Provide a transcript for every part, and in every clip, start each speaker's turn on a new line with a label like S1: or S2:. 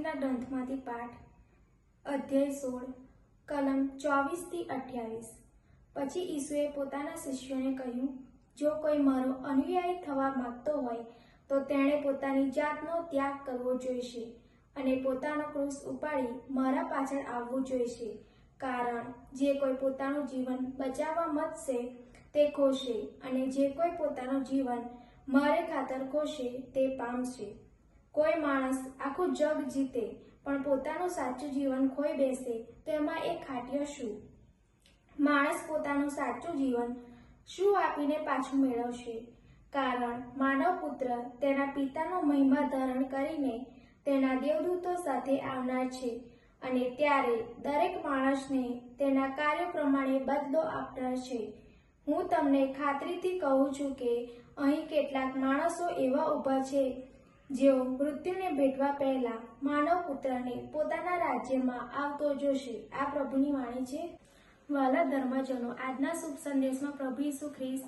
S1: ગ્રંથમાંથી પાઠ, અધ્યાય સોળ, કલમ ચોવીસથી અઠ્યાવીસ. પછી ઈસુએ પોતાના શિષ્યોને કહ્યું, જો કોઈ મારો અનુયાયી થવા માંગતો હોય, તો તેણે પોતાની જાતનો ત્યાગ કરવો જોઈશે અને પોતાનો ક્રૂસ ઉપાડી મારા પાછળ આવવું જોઈશે. કારણ જે કોઈ પોતાનું જીવન બચાવવા મતશે તે ખોશે અને જે કોઈ પોતાનું જીવન મારે ખાતર ખોશે, તે પામશે. કોઈ માણસ આખું જગ જીતે, પણ પોતાનું સાચું જીવન ખોઈ બેસે, તો એમાં એ ખાટ્યો શું? માણસ પોતાનું સાચું જીવન શું આપીને પાછું મેળવશે? કારણ માનવ પુત્ર તેના પિતાનો મહિમા ધારણ કરીને તેના દેવદૂતો સાથે આવનાર છે અને ત્યારે દરેક માણસને તેના કાર્યો પ્રમાણે બદલો આપનાર છે. હું તમને ખાતરીથી કહું છું કે અહીં કેટલાક માણસો એવા ઊભા છે જેઓ મૃત્યુને ભેટવા પહેલા માનવ પુત્રને પોતાના રાજ્યમાં આવતો જોશે. આ પ્રભુની વાણી છે. વાલા ધર્મજનો, આજના શુભ સંદેશમાં પ્રભુ ઈસુ ખ્રિસ્ત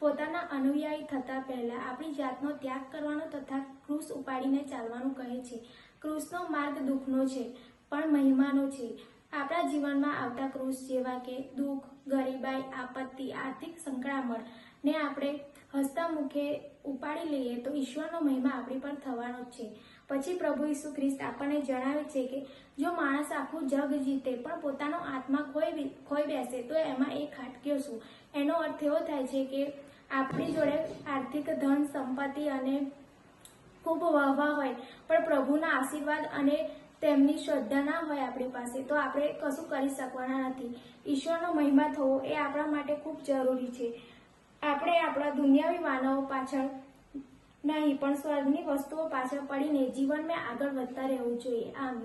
S1: પોતાના અનુયાયી થતા પહેલા આપણી જાતનો ત્યાગ કરવાનો તથા ક્રૂસ ઉપાડીને ચાલવાનું કહે છે. ક્રૂસનો માર્ગ દુઃખનો છે, પણ મહિમાનો છે. આપણા જીવનમાં આવતા ક્રૂસ જેવા કે દુઃખ, ગરીબાઈ, આપત્તિ, આર્થિક સંકળામણ ને આપણે હસતા મુખે ઉપાડી લઈએ તો ઈશ્વરનો મહિમા આપણી પર થવાનો જ છે. પછી પ્રભુ ઈસુ ખ્રિસ્ત આપણને જણાવે છે કે જો માણસ આખું જગ જીતે પણ પોતાનો આત્મા ખોઈ ખોઈ બેસે તો એમાં એ ખાટક્યો શું? એનો અર્થ એવો થાય છે કે આપણી જોડે આર્થિક ધન, સંપત્તિ અને ખૂબ વાહવા હોય, પણ પ્રભુના આશીર્વાદ અને તેમની શ્રદ્ધા ના હોય આપણી પાસે, તો આપણે કશું કરી શકવાના નથી. ઈશ્વરનો મહિમા થવો એ આપણા માટે ખૂબ જરૂરી છે. આપણે આપણા દુનિયાવી માનવો પાછળ નહીં, પણ સ્વર્ગની વસ્તુઓ પાછળ પડીને જીવનમાં આગળ વધતા રહેવું જોઈએ. આમ